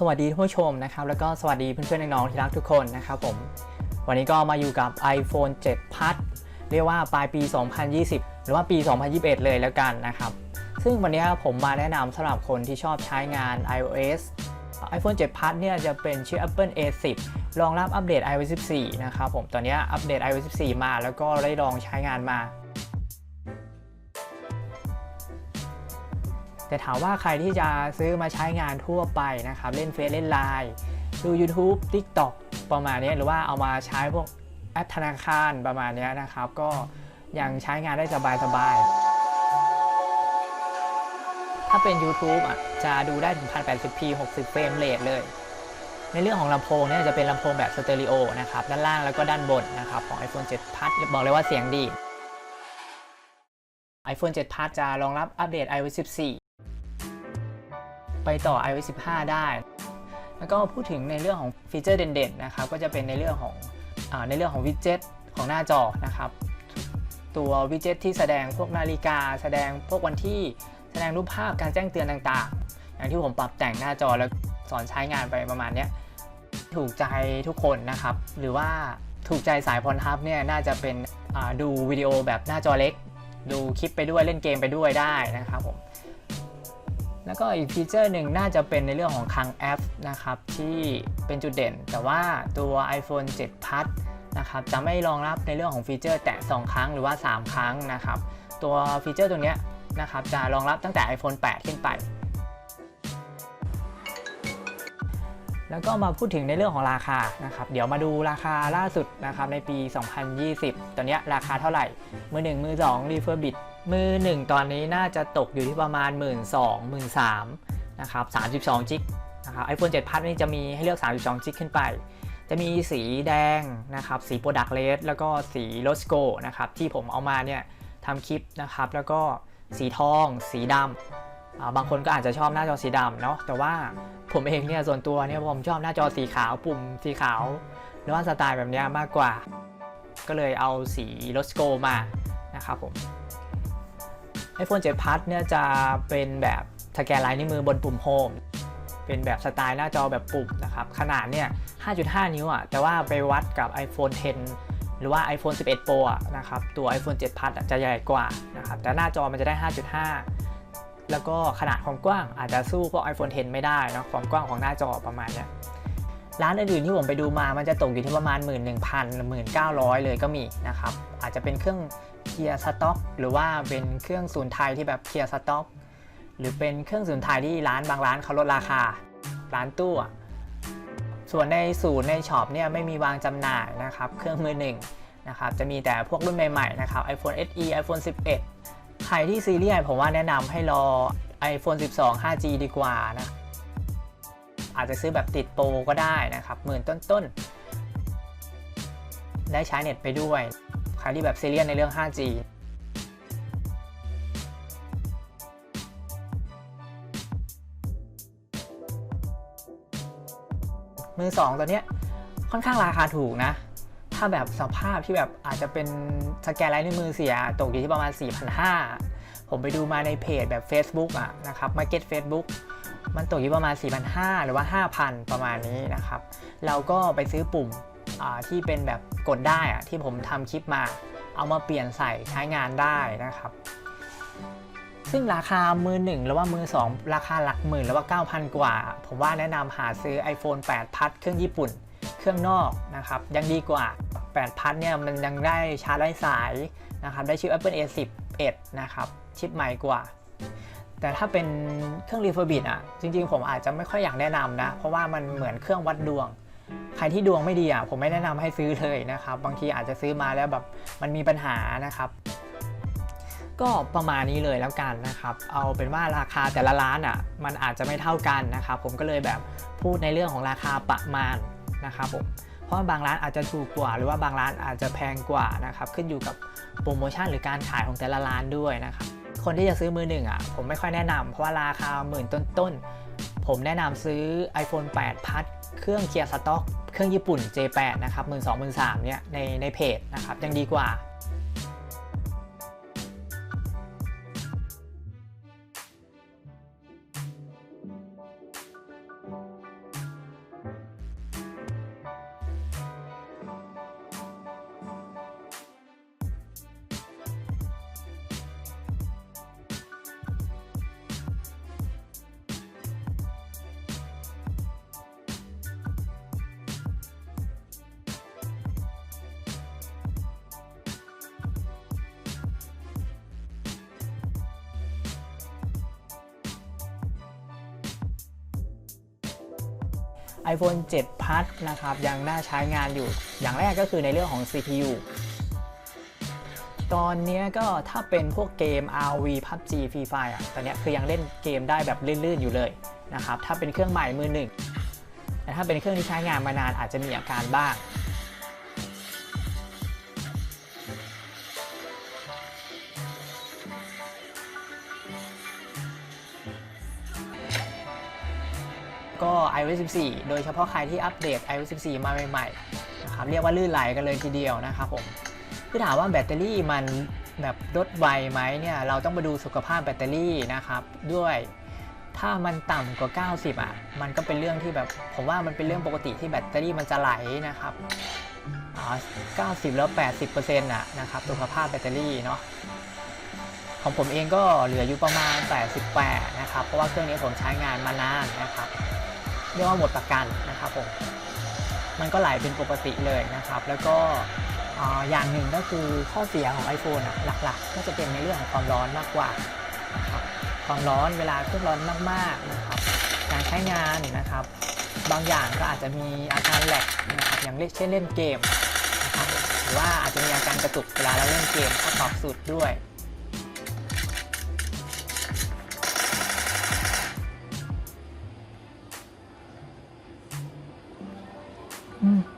สวัสดีท่านผู้ชมนะครับแล้วก็สวัสดีเพื่อนๆน้องๆที่รักทุกคนนะครับผมวันนี้ก็มาอยู่กับ iPhone 7 Plus เรียกว่าปลายปี 2020 หรือว่าปี 2021 เลยแล้วกันนะครับ ซึ่งวันนี้ผมมาแนะนำสำหรับคนที่ชอบใช้งาน iOS iPhone 7 Plus เนี่ยจะเป็นชื่อ Apple A10 รองรับอัปเดต iOS 14 นะครับผมตอนนี้อัปเดต iOS 14 มาแล้วก็ได้ลองใช้งานมา แต่ถามว่าใครที่จะซื้อมาใช้งานทั่วไปนะครับ เล่นเฟซเล่นไลน์ดู YouTube TikTok ประมาณนี้หรือว่าเอามาใช้พวกแอปธนาคารประมาณนี้นะครับ ก็ยังใช้งานได้สบายๆถ้าเป็น YouTube อะจะดูได้ถึง 1080p 60 เฟรมเรทเลย ในเรื่องของลำโพงเนี่ยจะเป็นลำโพงแบบสเตอริโอนะครับ ด้านล่างแล้วก็ด้านบนนะครับ ของ iPhone 7 Plus บอกเลยว่าเสียงดี iPhone 7 Plus จะรองรับอัปเดต iOS 14 ไปต่อ iOS 15 ได้ แล้วก็พูดถึงในเรื่องของฟีเจอร์เด่นๆนะครับก็จะเป็นในเรื่องของอในเรื่องของวิดเจ็ตของหน้าจอนะครับตัววิดเจ็ตที่แสดงพวกนาฬิกา แสดงพวกวันที่แสดงรูปภาพการแจ้งเตือนต่างๆ อย่างที่ผมปรับแต่งหน้าจอแล้วสอนใช้งานไปประมาณนี้ถูกใจทุกคนนะครับ หรือว่าถูกใจสายพรทับเนี่ยน่าจะเป็นดูวิดีโอแบบหน้าจอเล็ก ดูคลิปไปด้วยเล่นเกมไปด้วยได้นะครับผม แล้วก็อีกฟีเจอร์หนึ่งน่าจะเป็นในเรื่องของคลังแอปนะครับที่เป็นจุดเด่น แต่ว่าตัว iPhone 7 Plus นะครับจะไม่รองรับในเรื่องของฟีเจอร์แตะ 2 ครั้งหรือว่า 3 ครั้งนะครับ ตัวฟีเจอร์ตัวนี้นะครับจะรองรับตั้งแต่ iPhone 8 ขึ้นไป แล้วก็มาพูดถึงในเรื่องของราคานะครับ เดี๋ยวมาดูราคาล่าสุดนะครับในปี 2020 ตอนนี้ราคาเท่าไหร่ มือ 1 มือ2รีเฟอร์บิด มือ 1 ตอนนี้น่าจะตกอยู่ที่ประมาณ 1 2 0 0 0 1 3นะครับ32จิกนะครับ iPhone 7 Plus นี่จะมีให้เลือก 32จิกขึ้นไป จะมีสีแดงนะครับ สี Product Red แล้วก็สี r o s c o นะครับ ที่ผมเอามาเนี่ยทำคลิปนะครับ แล้วก็สีทอง สีดำบางคนก็อาจจะชอบหน้าจอสีดำเนาะแต่ว่าผมเองเนี่ยส่วนตัวเนี่ยผมชอบหน้าจอสีขาวปุ่มสีขาวหรือว่าสไตล์แบบนี้มากกว่า ก็เลยเอาสี r o s c o มานะครับผม iPhone 7 Plus เนี่ยจะเป็นแบบสแกนลายนิ้วมือบนปุ่มโฮมเป็นแบบสไตล์หน้าจอแบบปุ่มนะครับขนาดเนี่ย 5.5 นิ้วอะแต่ว่าไปวัดกับ iPhone 10 หรือว่า iPhone 11 Pro อะนะครับตัว iPhone 7 Plus จะใหญ่กว่านะครับแต่หน้าจอมันจะได้ 5.5 แล้วก็ขนาดความกว้างอาจจะสู้พวก iPhone 10 ไม่ได้นะความกว้างของหน้าจอประมาณเนี้ย ร้านอื่นๆที่ผมไปดูมา มันจะตกอยู่ที่ประมาณ 11,000-1900 เลยก็มีนะครับ อาจจะเป็นเครื่องเคลียร์สต็อกหรือว่าเป็นเครื่องศูนย์ไทยที่แบบเคลียร์สต็อกหรือเป็นเครื่องศูนย์ไทยที่ร้านบางร้านเขาลดราคา ร้านตู้ส่วนในศูนย์ในช็อปเนี่ยไม่มีวางจำหน่ายนะครับ เครื่องมือหนึ่งนะครับ จะมีแต่พวกรุ่นใหม่ๆนะครับ iPhone SE iPhone 11 ใครที่ซีเรียสผมว่าแนะนำให้รอ iPhone 12 5G ดีกว่านะ อาจจะซื้อแบบติดโปรก็ได้นะครับหมื่นต้นๆ ได้ใช้เน็ตไปด้วย ใครที่แบบซีเรียสในเรื่อง 5G มือ2ตัวเนี้ยค่อนข้างราคาถูกนะ ถ้าแบบสภาพที่แบบอาจจะเป็นสแกนลายนิ้วมือเสียตกอยู่ที่ประมาณ 4,500 ผมไปดูมาในเพจแบบ Facebook อะนะครับ Market Facebook มันตกอยู่ประมาณ 4,500 หรือว่า 5,000 ประมาณนี้นะครับ เราก็ไปซื้อปุ่มที่เป็นแบบกดได้ที่ผมทำคลิปมา เอามาเปลี่ยนใส่ใช้งานได้นะครับ ซึ่งราคามือ1หรือว่ามือ2ราคาหลักหมื่นหรือว่า 9,000 กว่า ผมว่าแนะนำหาซื้อ iPhone 8 พัดเครื่องญี่ปุ่น เครื่องนอกนะครับยังดีกว่า 8 พัดเนี่ยมันยังได้ชาร์จไร้สายนะครับได้ชิป Apple A10 1นะครับชิปใหม่กว่า แต่ถ้าเป็นเครื่องรีเฟอร์บิดอะ จริงๆ ผมอาจจะไม่ค่อยอยากแนะนำนะ เพราะว่ามันเหมือนเครื่องวัดดวง ใครที่ดวงไม่ดีอะ ผมไม่แนะนำให้ซื้อเลยนะครับ บางทีอาจจะซื้อมาแล้วแบบมันมีปัญหานะครับ ก็ประมาณนี้เลยแล้วกันนะครับ เอาเป็นว่าราคาแต่ละร้านอะ มันอาจจะไม่เท่ากันนะครับ ผมก็เลยแบบพูดในเรื่องของราคาประมาณนะครับผมเพราะบางร้านอาจจะถูกกว่า หรือว่าบางร้านอาจจะแพงกว่านะครับ ขึ้นอยู่กับโปรโมชั่นหรือการขายของแต่ละร้านด้วยนะครับ คนที่จะซื้อมือหนึ่งอะผมไม่ค่อยแนะนำเพราะว่าราคาหมื่นต้นๆ ผมแนะนำซื้อ iPhone 8พัดเครื่องเคลียร์สต็อก เครื่องญี่ปุ่น J8 นะครับ 1 2 0 0 0 3เนี่ยในในเพจนะครับยังดีกว่า iPhone 7 Plus นะครับยังน่าใช้งานอยู่ อย่างแรกก็คือในเรื่องของ CPU ตอนนี้ก็ถ้าเป็นพวกเกม RV PUBG Free Fire อะตอนนี้คือยังเล่นเกมได้แบบลื่นๆอยู่เลยนะครับถ้าเป็นเครื่องใหม่มือหนึ่งแต่ถ้าเป็นเครื่องที่ใช้งานมานานอาจจะมีอาการบ้าง ก็ iOS 14 โดยเฉพาะใครที่อัปเดต iOS 14 มาใหม่ๆนะครับเรียกว่าลื่นไหลกันเลยทีเดียวนะครับผมคือถามว่าแบตเตอรี่มันแบบลดไวไหมเนี่ยเราต้องมาดูสุขภาพแบตเตอรี่นะครับด้วยถ้ามันต่ำกว่า 90อะมันก็เป็นเรื่องที่แบบผมว่ามันเป็นเรื่องปกติที่แบตเตอรี่มันจะไหลนะครับอ่า90 แล้ว 80%อะนะครับสุขภาพแบตเตอรี่เนาะของผมเองก็เหลืออยู่ประมาณ 88 นะครับ เพราะว่าเครื่องนี้ผมใช้งานมานานนะครับ เรียกว่าหมดประกันนะครับผมมันก็ไหลเป็นปกติเลยนะครับ แล้วก็ออย่างหนึ่งก็คือข้อเสียของ iPhone หลักๆก็จะเป็นในเรื่องของความร้อนมากกว่านะครับความร้อนเวลาเครื่องร้อนมากๆนะครับการใช้งานนะครับ บางอย่างก็อาจจะมีอาการแหลกนะครับอย่างเช่นเล่นเกมนะครับหรือว่าอาจจะมีอาการกระตุกเวลาเราเล่นเกมถ้าตอบสุดด้วย อืม